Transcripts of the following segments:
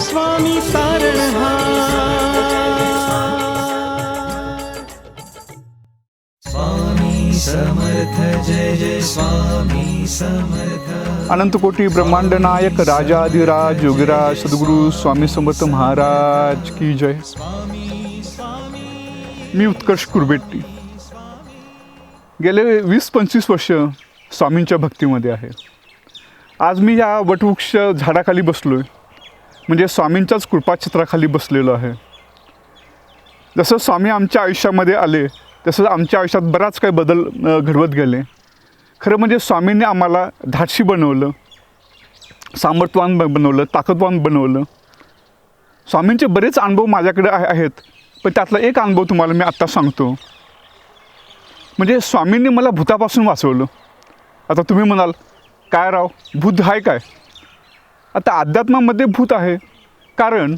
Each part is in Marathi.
स्वामी सारणहार स्वामी समर्थ जय जय स्वामी समर्थ अनंत कोटी ब्रह्मांड नायक राजाधिराज युगराज सद्गुरू स्वामी समर्थ महाराज की जय. मी उत्कर्ष कुरबेट्टी. गेले वीस पंचवीस वर्ष स्वामींच्या भक्तीमध्ये आहे. आज मी या वटवृक्ष झाडाखाली बसलो आहे म्हणजे स्वामींच्याच कृपाछत्राखाली बसलेलो आहे. जसं स्वामी आमच्या आयुष्यामध्ये आले तसं आमच्या आयुष्यात बराच काही बदल घडवत गेले. खरं म्हणजे स्वामींनी आम्हाला धाडशी बनवलं सामर्थ्यवान ब- बनवलं ताकदवान बनवलं. स्वामींचे बरेच अनुभव माझ्याकडे आहे आहेत पण त्यातला एक अनुभव तुम्हाला मी आत्ता सांगतो. म्हणजे स्वामींनी मला भूतापासून वाचवलं. आता तुम्ही म्हणाल काय राव भूत आहे काय? आता अध्यात्मामध्ये भूत आहे. कारण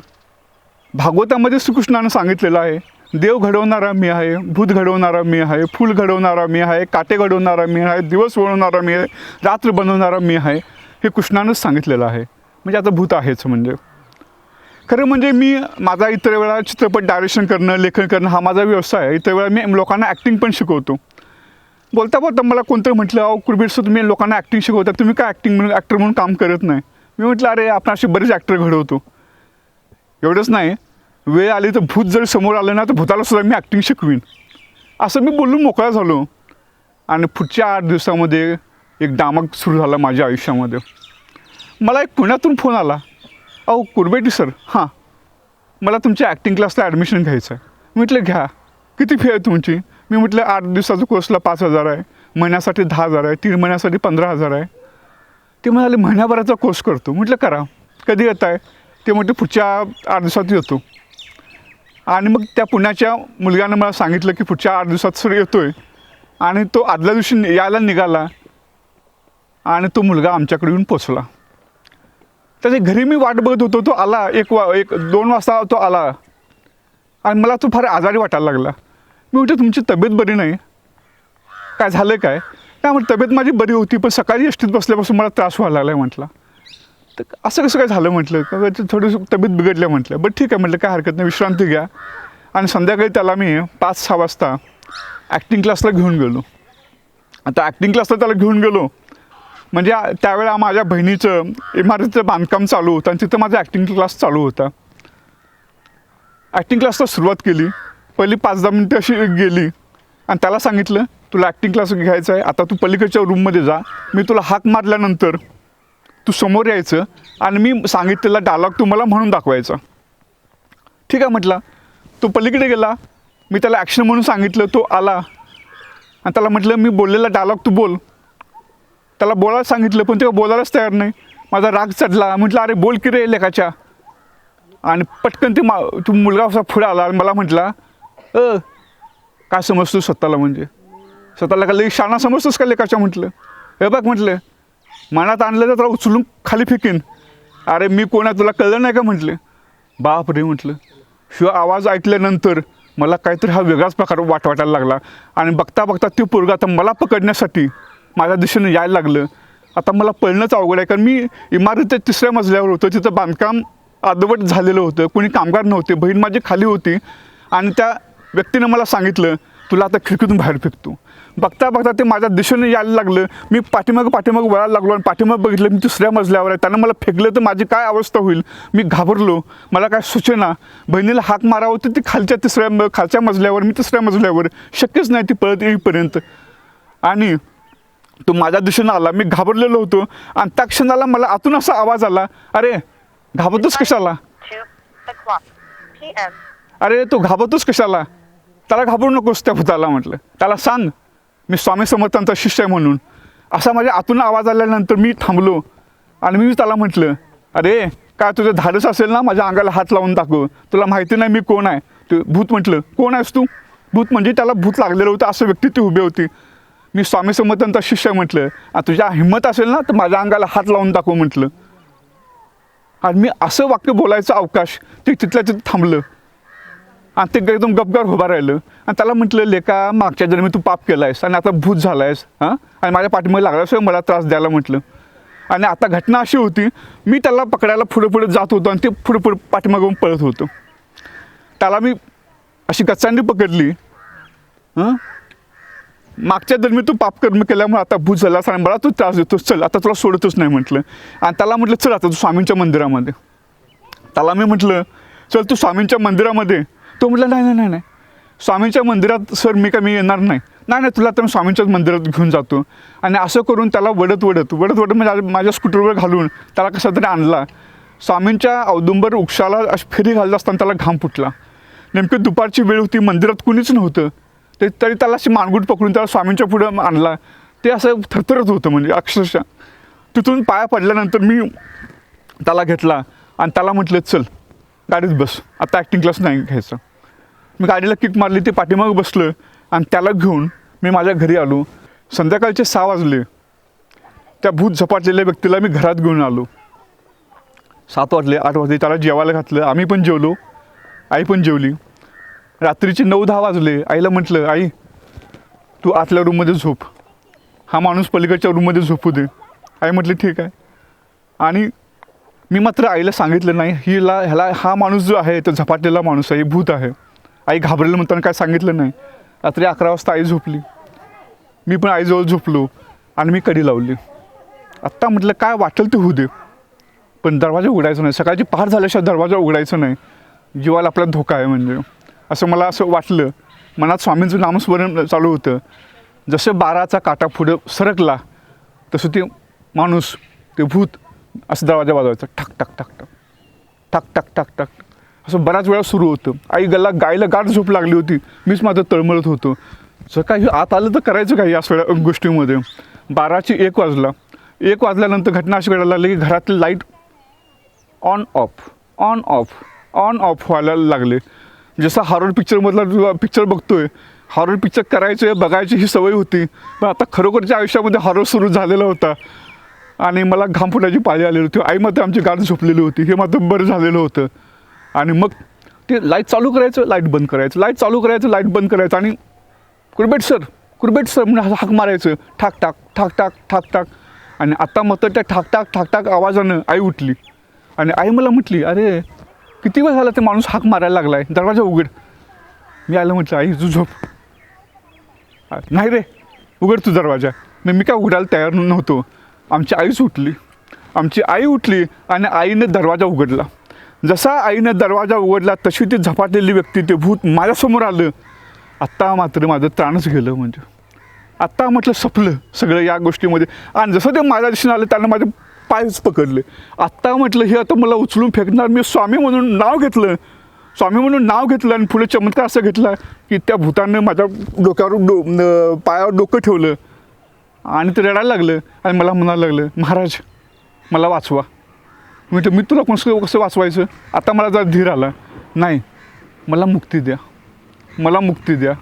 भागवतामध्ये श्रीकृष्णानं सांगितलेलं आहे देव घडवणारा मी आहे भूत घडवणारा मी आहे फूल घडवणारा मी आहे काटे घडवणारा मी आहे दिवस वळवणारा मी आहे रात्र बनवणारा मी आहे हे कृष्णानंच सांगितलेलं आहे. म्हणजे आता भूत आहेच म्हणजे. खरं म्हणजे मी माझा इतर वेळा चित्रपट डायरेक्शन करणं लेखन करणं हा माझा व्यवसाय आहे. इतर वेळा मी लोकांना ॲक्टिंग पण शिकवतो. बोलता बोलता मला कोणतरी म्हटलं अहो कुरबीर सर तुम्ही लोकांना ॲक्टिंग शिकवता तुम्ही काय ॲक्टिंग म्हणून ॲक्टर म्हणून काम करत नाही? मी म्हटलं अरे आपण असे बरेच ॲक्टर घडवतो. एवढंच नाही वेळ आली तर भूत जर समोर आलं ना तर भूताला सुद्धा मी ॲक्टिंग शिकवीन. असं मी बोलून मोकळा झालो. आणि पुढच्या आठ दिवसामध्ये एक डामक सुरू झाला माझ्या आयुष्यामध्ये. मला एक पुण्यातून फोन आला. अहो कुरबेटी सर हां. मला तुमच्या ॲक्टिंग क्लासला ॲडमिशन घ्यायचं आहे मी म्हटलं घ्या. किती फी आहे तुमची? मी म्हटलं आठ दिवसाचा कोर्सला पाच हजार आहे. महिन्यासाठी दहा हजार आहे. तीन महिन्यासाठी पंधरा हजार आहे. ते म्हणाले महिन्याभराचा कोर्स करतो. म्हटलं करा. कधी येत आहे ते म्हटलं पुढच्या आठ दिवसात येतो. आणि मग त्या पुण्याच्या मुलग्यानं मला सांगितलं की पुढच्या आठ दिवसात सर येतो आहे आणि तो आदल्या दिवशी यायला निघाला आणि तो मुलगा आमच्याकडे येऊन पोचला. त्याच्या घरी मी वाट बघत होतो तो आला. एक वा एक दोन वाजता तो आला. आणि मला तो फार आजारी वाटायला लागला. मी म्हटलं तुमची तब्येत बरी नाही. काय झालं काय? काय त्यामुळे तब्येत माझी बरी होती पण सकाळी एसटीत बसल्यापासून मला त्रास व्हायला लागला आहे म्हटला. तर असं कसं काय झालं म्हटलं? का थोडी तब्येत बिघडल्या म्हटलं. बरं ठीक आहे म्हटलं काय हरकत नाही विश्रांती घ्या. आणि संध्याकाळी त्याला मी पाच सहा वाजता ॲक्टिंग क्लासला घेऊन गेलो. आता ॲक्टिंग क्लासला त्याला घेऊन गेलो. म्हणजे त्यावेळेला माझ्या बहिणीचं इमारतीचं बांधकाम चालू होतं आणि तिथं माझा ॲक्टिंग क्लास चालू होता. ॲक्टिंग क्लासला सुरुवात केली. पहिली पाच दहा मिनटं अशी गेली. आणि त्याला सांगितलं तुला ॲक्टिंग क्लास घ्यायचा आहे आता तू पलीकडच्या रूममध्ये जा. मी तुला हाक मारल्यानंतर तू समोर यायचं आणि मी सांगितलेला डायलॉग तुम्हाला म्हणून दाखवायचा. ठीक आहे म्हटला? तो पलीकडे गेला मी त्याला ॲक्शन म्हणून सांगितलं तो आला. आणि त्याला म्हटलं मी बोललेला डायलॉग तू बोल. त्याला बोलायला सांगितलं पण तेव्हा बोलायलाच तयार नाही. माझा राग चढला. म्हटलं अरे बोल की रे लेखाच्या. आणि पटकन ते मा तू मुलगा असा पुढे आला आणि मला म्हटला अ काय समजतो स्वतःला म्हणजे? स्वतःला का लई शाणा समजतोस का लेखाच्या म्हटलं. हे बघ म्हटलं मनात आणलं तर तुला उचलून खाली फेकीन. अरे मी कोणा तुला कळलं नाही का म्हटलं. बाप रे म्हटलं शिवाय आवाज ऐकल्यानंतर मला काहीतरी हा वेगळाच प्रकार वाट वाटायला लागला. आणि बघता बघता ती पोरगा आता मला पकडण्यासाठी माझ्या दिशेने यायला लागलं. आता मला पळणंच अवघड आहे कारण मी इमारतीच्या तिसऱ्या मजल्यावर होतो. तिथं बांधकाम अर्धवट झालेलं होतं. कोणी कामगार नव्हते. बहीण माझी खाली होती. आणि त्या व्यक्तीनं मला सांगितलं तुला आता खिडकीतून बाहेर फेकतो. बघता बघता ते माझ्या दिशेने यायला लागलं. मी पाठीमागं पाठीमागं वळायला लागलो आणि पाठीमागं बघितलं मी तिसऱ्या मजल्यावर आहे. त्यानं मला फेकलं तर माझी काय अवस्था होईल? मी घाबरलो. मला काय सुचेना? बहिणीला हाक मारावं तर ती खालच्या तिसऱ्या खालच्या मजल्यावर मी तिसऱ्या मजल्यावर. शक्यच नाही ती पळत येईपर्यंत. आणि तो माझ्या दिशेनं आला. मी घाबरलेलो होतो. आणि त्या क्षणाला मला आतून असा आवाज आला. अरे घाबरतोस कशाला. अरे तू घाबरतोस कशाला? त्याला घाबरू नकोस त्या भूताला म्हटलं. त्याला सांग मी स्वामी समर्थांचा शिष्य आहे म्हणून. असा माझ्या आतून आवाज आल्यानंतर मी थांबलो आणि मी त्याला म्हटलं अरे काय तुझं धाडस असेल ना माझ्या अंगाला हात लावून दाखव. तुला माहिती नाही मी कोण आहे. तू भूत म्हटलं कोण आहेस तू? भूत म्हणजे त्याला भूत लागलेलं होतं असं व्यक्ती ती उभी होती. मी स्वामी समर्थांचा शिष्य म्हटलं आणि तुझ्या हिंमत असेल ना तर माझ्या अंगाला हात लावून दाखव म्हटलं. आणि मी असं वाक्य बोलायचं अवकाश ते तिथल्या तिथं थांबलं. आणि ते एकदम गपगार उभा राहिलं. आणि त्याला म्हटलं लेका मागच्या जन्मी तू पाप केला आहेस आणि आता भूत झाला आहेस हां? आणि माझ्या पाठीमध्ये लागलास मला त्रास द्यायला म्हटलं. आणि आता घटना अशी होती मी त्याला पकडायला पुढे पुढे जात होतो आणि ते पुढे पुढे पाठीमागून पळत होतो. त्याला मी अशी कच्चांडी पकडली हां? मागच्या दरम्यान तू पापकर्म केल्यामुळे आता भूत झाला आणि मला तू त्रास देतोस चल आता तुला सोडतच नाही म्हटलं. आणि त्याला म्हटलं चल आता तू स्वामींच्या मंदिरामध्ये. त्याला मी म्हटलं चल तू स्वामींच्या मंदिरामध्ये तो म्हटलं नाही नाही नाही नाही. स्वामींच्या मंदिरात सर मी काय मी येणार नाही. नाही नाही तुला तर मी स्वामींच्याच मंदिरात घेऊन जातो. आणि असं करून त्याला वडत वडत वडत वडत म्हणजे माझ्या स्कूटरवर घालून त्याला कसा तरी आणला. स्वामींच्या औदुंबर वृक्षाला अशी फेरी घालत असताना त्याला घाम फुटला. नेमकी दुपारची वेळ होती मंदिरात कुणीच नव्हतं. ते तरी त्याला अशी मानगूट पकडून त्याला स्वामींच्या पुढं आणला. ते असं थरथरत होतं म्हणजे अक्षरशः. तिथून पाया पडल्यानंतर मी त्याला घेतला आणि त्याला म्हटलं चल गाडीत बस. आता ॲक्टिंग क्लास नाही घ्यायचं. मी गाडीला किक मारली ते पाठीमागं बसलं आणि त्याला घेऊन मी माझ्या घरी आलो. संध्याकाळचे सहा वाजले. त्या भूत झपाटलेल्या व्यक्तीला मी घरात घेऊन आलो. सात वाजले आठ वाजले त्याला जेवायला घातलं. आम्ही पण जेवलो. आई पण जेवली. रात्रीचे नऊ दहा वाजले. आईला म्हटलं आई तू आतल्या रूममध्ये झोप. हा माणूस पलीकडच्या रूममध्ये झोपू दे. आई म्हटली ठीक आहे. आणि मी मात्र आईला सांगितलं नाही. हिला ह्याला हा माणूस जो आहे तो झपाटलेला माणूस आहे भूत आहे. आई घाबरलेलं म्हणताना काय सांगितलं नाही. रात्री अकरा वाजता आई झोपली. मी पण आईजवळ झोपलो आणि मी कडी लावली. आत्ता म्हटलं काय वाटेल ते होऊ दे. पण दरवाजा उघडायचा नाही. सकाळची पहाट झाल्याशिवाय दरवाजा उघडायचा नाही. जीवाला आपला धोका आहे म्हणजे. असं मला असं वाटलं. मनात स्वामींचं नामस्मरण चालू होतं. जसं बाराचा काटा पुढं सरकला तसं ते माणूस ते भूत असं दरवाजा वाजवायचा ठक ठक टाक टाक. टाक टाक टाक टाक. असं बऱ्याच वेळा सुरू होतं. आई गल्ला गायला गाठ झोप लागली होती. मीच माझं तळमळत होतो. जर काही आत आलं तर करायचं काही या वेळा गोष्टीमध्ये. बाराची एक वाजला. एक वाजल्यानंतर घटना अशी घडायला लागली की घरातली light on off. On off. On off व्हायला लागले. जसं हॉरर पिक्चरमधला पिक्चर बघतोय हॉरर पिक्चर करायचं बघायची ही सवय होती. पण आता खरोखरच्या आयुष्यामध्ये हॉरर सुरू झालेला होता. आणि मला घाम फुटायची पाळी आलेली होती. आई मात्र आमची गाठ झोपलेली होती. हे मात्र बरं झालेलं होतं. आणि मग ते लाइट चालू करायचं लाइट बंद करायचं. लाइट चालू करायचं लाइट बंद करायचं. आणि कुरबेट सर कुरबेट सर म्हणजे हाक मारायचं. ठाक ठाक ठाक ठाक ठाक ठाक. आणि आत्ता मात्र त्या ठाक ठाक ठाक टाक आवाजानं आई उठली. आणि आई मला म्हटली अरे किती वेळ झाला ते माणूस हाक मारायला लागला आहे दरवाजा उघड. मी आलं म्हटलं आई तू झोप. नाही रे उघड तू दरवाजा. मी मी काय उघडायला तयार नव्हतो. आमची आईच उठली आमची आई उठली आणि आईने दरवाजा उघडला. जसा आईनं दरवाजा उघडला तशी ती झपाटलेली व्यक्ती ते भूत माझ्यासमोर आलं. आत्ता मात्र माझं त्राणच गेलं म्हणजे. आत्ता म्हटलं सपलं सगळं या गोष्टीमध्ये. आणि जसं ते माझ्या दिसून आलं त्यानं माझे पायच पकडले. आत्ता म्हटलं हे आता मला उचलून फेकणार. मी स्वामी म्हणून नाव घेतलं. स्वामी म्हणून नाव घेतलं आणि पुढे चमत्कार असं घेतला की त्या भूतानं माझ्या डोक्यावर डो पायावर डोकं ठेवलं. आणि ते रडायला लागलं आणि मला म्हणायला लागलं महाराज मला वाचवा. मी तर मी तुला कसं कसं वाचवायचं? आता मला जरा धीर आला. नाही मला मुक्ती द्या. मला मुक्ती द्या.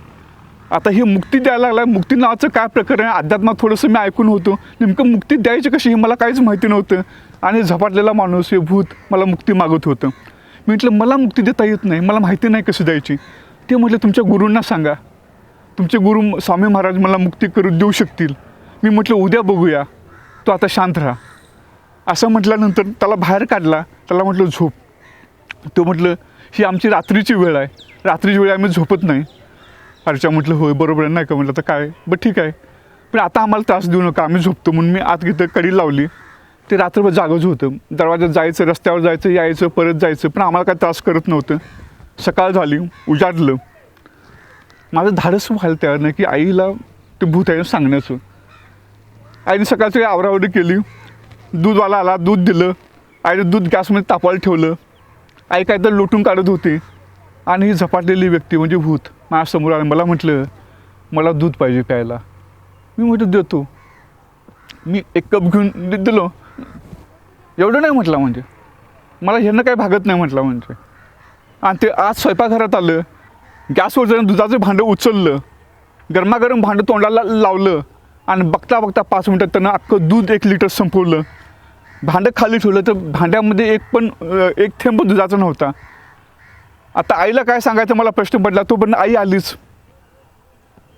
आता ही मुक्ती द्यायला लागला मुक्ती नावाचं काय प्रकरण आहे? अध्यात्मात थोडंसं मी ऐकून होतो. नेमकं मुक्ती द्यायची कशी हे मला काहीच माहिती नव्हतं. आणि झपाटलेला माणूस हे भूत मला मुक्ती मागत होतं. मी म्हटलं मला मुक्ती देता येत नाही. मला माहिती नाही कशी द्यायची. ते म्हटलं तुमच्या गुरूंना सांगा. तुमचे गुरु स्वामी महाराज मला मुक्ती करू देऊ शकतील. मी म्हटलं उद्या बघूया. तो आता शांत राहा. असं म्हटल्यानंतर त्याला बाहेर काढला. त्याला म्हटलं झोप. तो म्हटलं ही आमची रात्रीची वेळ आहे. रात्रीची वेळ आम्ही झोपत नाही. अर्चा म्हटलं होय बरोबर आहे नाही का? म्हटलं तर काय? बरं ठीक आहे. पण आता आम्हाला त्रास देऊ नका. आम्ही झोपतो. म्हणून मी आत घेतं कडी लावली. ते रात्रभर जागच होतं. दरवाजात जायचं रस्त्यावर जायचं यायचं परत जायचं पण आम्हाला काय त्रास करत नव्हतं. सकाळ झाली उजाडलं. माझं धाडस व्हायला तयार नाही की आईला ते भूत आहे सांगण्याचं. आईने सकाळची आवरावरी केली. दूधवाला आला दूध दिलं. आईने दूध गॅसमध्ये तापवायला ठेवलं. आई काय तर लोटून काढत होती. आणि ही झपाटलेली व्यक्ती म्हणजे भूत. माझ्यासमोर आलं. मला म्हटलं मला दूध पाहिजे प्यायला. मी म्हटलं देतो. मी एक कप घेऊन दिलो. एवढं नाही म्हटलं म्हणजे. मला ह्यांना काही भागत नाही म्हटलं म्हणजे. आणि ते आज स्वयंपाकघरात आलं. गॅसवर जर दुधाचं भांडं उचललं. गरमागरम भांडं तोंडाला लावलं. आणि बघता बघता पाच मिनटात त्यांना अख्खं दूध एक लिटर संपवलं. भांडं खाली ठेवलं तर भांड्यामध्ये एक पण एक थेंब दुधाचा नव्हता. आता आईला काय सांगायचं मला प्रश्न पडला तो पण आई आलीच.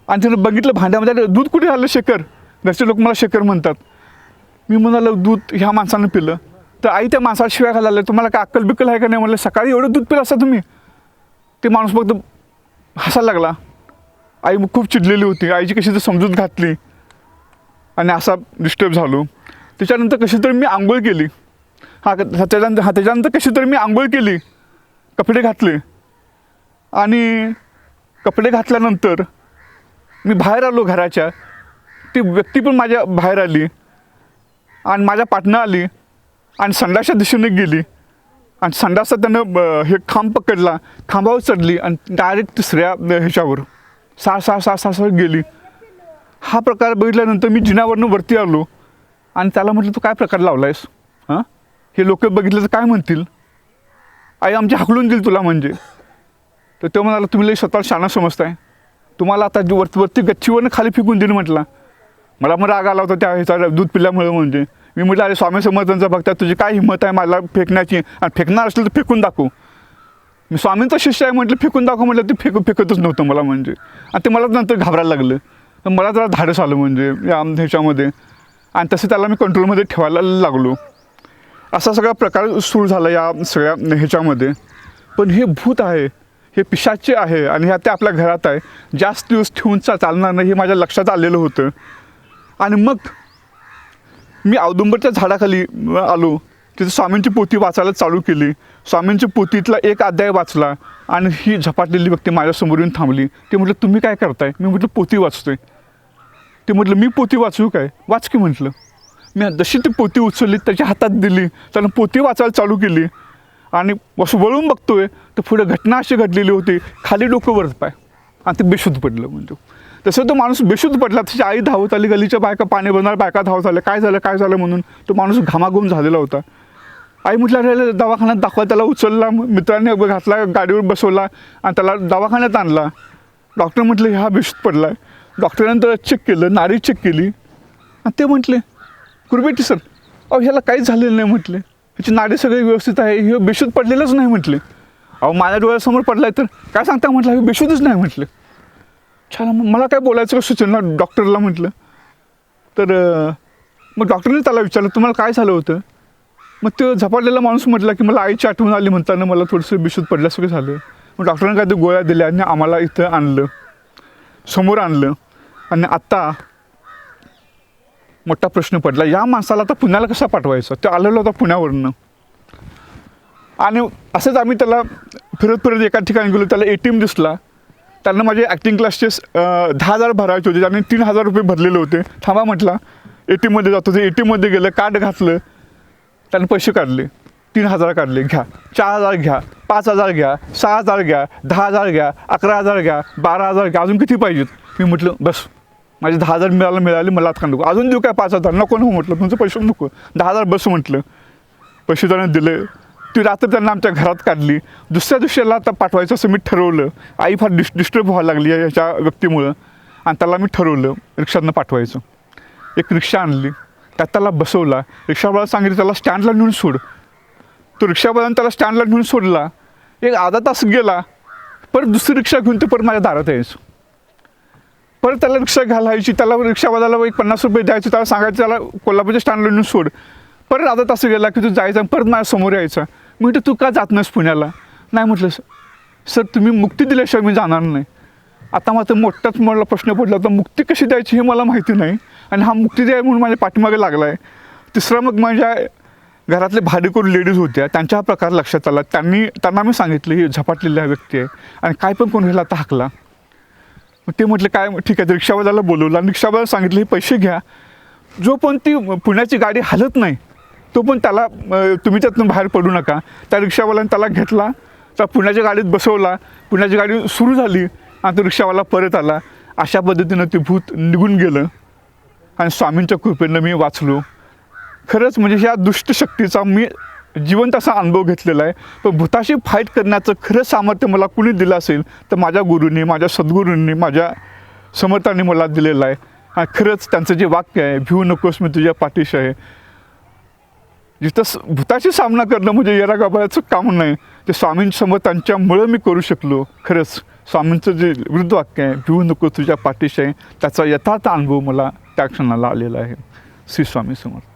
आणि तिनं बघितलं भांड्यामध्ये दूध कुठे झालं शेखर? घरचे लोक मला शेखर म्हणतात. मी म्हणालो दूध ह्या माणसानं पिलं. तर आई त्या माणसाला शिव्या घालायला तुम्हाला काय अक्कल बिक्कल आहे का नाही? म्हणलं सकाळी एवढं दूध पिलं असता तुम्ही? ते माणूस फक्त हसायला लागला. आई मग खूप चिडलेली होती. आईची कशी तर समजूत घातली. आणि असा डिस्टर्ब झालो. त्याच्यानंतर कशी तरी मी आंघोळ केली. हा त्याच्यानंतर हा त्याच्यानंतर कशी तरी मी आंघोळ केली. कपडे घातले. आणि कपडे घातल्यानंतर मी बाहेर आलो घराच्या. ती व्यक्ती पण माझ्या बाहेर आली. आणि माझ्या पाटणं आली. आणि संडासच्या दिशेने गेली. आणि संडासचा त्यानं ब- हे खांब पकडला. खांबावर चढली. आणि डायरेक्ट तिसऱ्या ह्याच्यावर. सहा सहा सहा सहा सहा गेली. हा प्रकार बघितल्यानंतर मी जिन्यावरनं वरती आलो. आणि त्याला म्हटलं तू काय प्रकार लावलायस? हां? हे लोक बघितलं तर काय म्हणतील? आई आमची हाकलून देईल तुला म्हणजे. तर तो म्हणाला तुम्ही लई स्वतःला शाणा समजताय. तुम्हाला आता जी वरती वरती गच्चीवरनं खाली फेकून देईल म्हटला. मला मग राग आला होता त्या ह्याचा दूध पिल्यामुळे म्हणजे. मी म्हटलं अरे स्वामी समर्थांचा बघता तुझी काय हिंमत आहे मला फेकण्याची? आणि फेकणार असेल तर फेकून दाखव. मी स्वामींचा शिष्य आहे म्हटलं फेकून दाखव म्हटलं ते फेक फेकतच नव्हतं मला म्हणजे. आणि ते मला नंतर घाबरायला लागलं. तर मला जरा धाडस आलं म्हणजे या ह्याच्यामध्ये. आणि तसं त्याला मी कंट्रोलमध्ये ठेवायला लागलो. असा सगळा प्रकार सुरू झाला या सगळ्या ह्याच्यामध्ये. पण हे भूत आहे हे पिशाचे आहे आणि ह्या ते आपल्या घरात आहे. जास्त दिवस ठेवून चा चालणार नाही हे माझ्या लक्षात आलेलं होतं. आणि मग मी औदुंबरच्या झाडाखाली आलो. तिथे स्वामींची पोथी वाचायला चालू केली. स्वामींची पोथीतला एक अध्याय वाचला आणि ही झपाटलेली व्यक्ती माझ्यासमोर येऊन थांबली. ते म्हटलं तुम्ही काय करताय? मी म्हटलं पोथी वाचतोय. ते म्हटलं मी पोती वाचू काय? वाच की म्हटलं. मी जशी ती पोती उचलली त्याच्या हातात दिली त्यानं पोती वाचायला चालू केली. आणि असं वळून बघतोय तर पुढे घटना अशी घडलेली होती खाली डोकं वरत पाय. आणि ते बेशुद्ध पडलं म्हणजे. तसं तो माणूस बेशुद्ध पडला त्याची आई धावत आली गलीच्या बायका पाणी बनणार बायका धावत आल्या. काय झालं काय झालं म्हणून तो माणूस घामाघूम झालेला होता. आई म्हटलं अरे दवाखान्यात दाखवा. त्याला उचलला मित्राने घातला गाडीवर बसवला आणि त्याला दवाखान्यात आणला. डॉक्टर म्हटलं हा बेशुद्ध पडला आहे डॉक्टरांनी चेक केलं नाडी चेक केली. आणि ते म्हटले कुरबेटी सर अहो ह्याला काहीच झालेलं नाही म्हटले. ह्याची नाडी सगळी व्यवस्थित आहे हे बेशुद्ध पडलेलंच नाही म्हटले. अहो माझ्या डोळ्यासमोर पडलाय तर काय सांगता म्हटलं? हे बेशुद्धच नाही म्हटलं. छान मग मला काय बोलायचं का सुचना डॉक्टरला? म्हटलं. तर मग डॉक्टरने त्याला विचारलं तुम्हाला काय झालं होतं? मग तो झपाटलेला माणूस म्हटला की मला आईची आठवण आली म्हणताना मला थोडंसं बिशूत पडल्यासारखं झालं. मग डॉक्टरांनी काय ते गोळ्या दिल्या आणि आम्हाला इथं आणलं. समोर आणलं. आणि आत्ता मोठा प्रश्न पडला. या माणसाला आता पुण्याला कसा पाठवायचा? तो आलेला होता पुण्यावरनं. आणि असंच आम्ही त्याला फिरत फिरत एका ठिकाणी गेलो. त्याला ए टी एम दिसला. त्यांना माझे ॲक्टिंग क्लासचे दहा हजार भरायचे होते. त्यांनी तीन हजार रुपये भरलेले होते. थांबा म्हटला. ए टी एममध्ये जातो ते ए टी एममध्ये गेलं कार्ड घातलं. त्याने पैसे काढले. तीन हजार काढले घ्या. चार हजार घ्या पाच हजार घ्या सहा हजार घ्या दहा हजार घ्या अकरा हजार घ्या बारा हजार घ्या. अजून किती पाहिजेत? मी म्हटलं बस. माझे दहा हजार मिळायला मिळाले मला आता नको अजून देऊ काय पाच हजार? नको नको म्हटलं. तुमचं पैसे नको. दहा हजार बस म्हटलं. पैसे त्यांना दिले. ती रात्र त्यांना आमच्या घरात काढली. दुसऱ्या दिवशीला आता पाठवायचं असं मी ठरवलं. आई फार डिस् डिस्टर्ब व्हायला लागली याच्या व्यक्तीमुळं. आणि त्याला मी ठरवलं रिक्षातनं पाठवायचं. एक रिक्षा आणली. त्यात त्याला बसवला. रिक्षावाला सांगितलं त्याला स्टँडला नेऊन सोड. तो रिक्षावाल्यानं त्याला स्टँडला घेऊन सोडला. एक अर्धा तास गेला. परत दुसरी रिक्षा घेऊन ते परत माझ्या दारात यायचं. परत त्याला रिक्षा घालायची त्याला रिक्षावाल्याला एक पन्नास रुपये द्यायचे त्याला सांगायचं त्याला कोल्हापूरच्या स्टँडला नेऊन सोड. परत अर्धा तास गेला की तू जायचा परत माझ्यासमोर यायचा. मी म्हटलं तू का जात नाहीस पुण्याला? नाही म्हटलं सर तुम्ही मुक्ती दिल्याशिवाय मी जाणार नाही. आता मात्र मोठाच मला प्रश्न पडला होता मुक्ती कशी द्यायची हे मला माहिती नाही आणि हा मुक्ती द्याय म्हणून माझ्या पाठीमागे लागला आहे तिसरा मग माझ्या घरातले भाडेकरू लेडीज होत्या त्यांच्या हा प्रकार लक्षात आला. त्यांनी त्यांना मी सांगितलं ही झपाटलेल्या व्यक्ती आहे. आणि काय पण कोण आता हाकला. मग ते म्हटलं काय ठीक आहे रिक्षावाल्याला बोलवलं आणि रिक्षावाल्याला सांगितलं हे पैसे घ्या. जो पण ती पुण्याची गाडी हलत नाही तो पण त्याला तुम्ही त्यातून बाहेर पडू नका. त्या रिक्षावाल्याने त्याला घेतला त्या पुण्याच्या गाडीत बसवला. पुण्याची गाडी सुरू झाली आणि तो रिक्षावाला परत आला. अशा पद्धतीनं ते भूत निघून गेलं. आणि स्वामींच्या कृपेनं मी वाचलो. खरंच म्हणजे ह्या दुष्ट शक्तीचा मी जिवंत असा अनुभव घेतलेला आहे. पण भूताशी फाईट करण्याचं खरं सामर्थ्य मला कुणी दिलं असेल तर माझ्या गुरूंनी माझ्या सद्गुरूंनी माझ्या समर्थांनी मला दिलेलं आहे. आणि खरंच त्यांचं जे वाक्य आहे भिवू नकोस मी तुझ्या पाठीशी आहे. जिथं स- भूताशी सामना करणं म्हणजे येरा गाभाऱ्याचं काम नाही. ते स्वामीं त्यांच्यामुळं मी करू शकलो. खरंच स्वामींचं जे वृद्ध वाक्य आहे भिवू नको तुझ्या पाठीशी आहे त्याचा यथार्थ अनुभव मला त्या क्षणाला आलेला आहे. श्री स्वामी समर्थ.